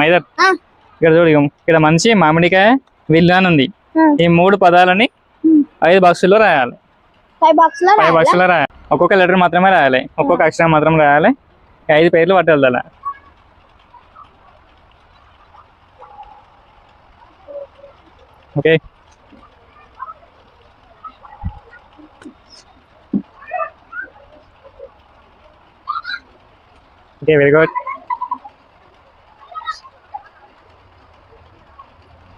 మైదర్. ఇక్కడ చూడు. ఇక్కడ మనిషి మామిడికాయ విల్లు అని ఉంది. ఈ మూడు పదాలని. ఐదు బాక్సుల్లో రాయాలి ఫైవ్ రాయాలా? బాక్సుల్లో రాయాలి ఒక్కొక్క లెటర్ మాత్రమే రాయాలి ఒక్కొక్క అక్షరం మాత్రం రాయాలి ఐదు పేర్లు పట్టాలి అలా ఓకే ఓకే వెరీ గుడ్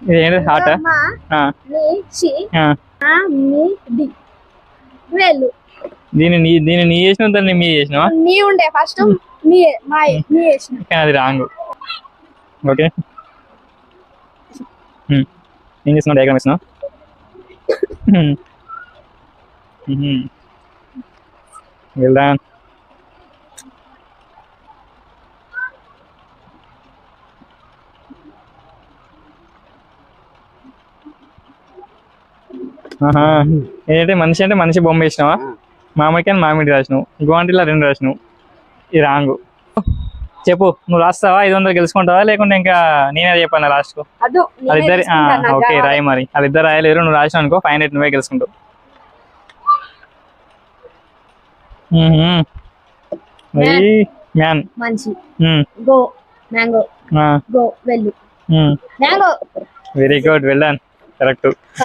ఇది ఏంటి హార్ట్ మా ని దీన్ని నీ చేసిన దాన్ని మీ చేసినావా? నీ ఉండే. ఫస్ట్ మీ మా మీ వేసిన కానీ అది రాంగ్. ఓకే. ఏం చేస్తున్నావు? డయాగ్రామ్ ఇస్తున్నావు వెల్ ఏంటంటే మనిషి అంటే మనిషి బొమ్మ వేసినావా? మామిడికి అని మామిడి రాసినావు. గువాంటిలో రెండు రాసినావు. ఇది రాంగ్. చెప్పు నువ్వు రాస్తావా? ఐదు వందలు గెలుచుకుంటావా? లేకుంటే ఇంకా నేనే చెప్పాను లాస్ట్కు అదో వాళ్ళిద్దరి ఓకే రాయి మరి. వాళ్ళిద్దరు రాయలేరు నువ్వు రాసినావు అనుకో ఫైవ్ హండ్రెడ్ నువ్వే గెలుచుకుంటావు. మ్యాన్. మంచి గో మ్యాంగో. గో వెళ్ళు. Mango. Very good well done. Correct.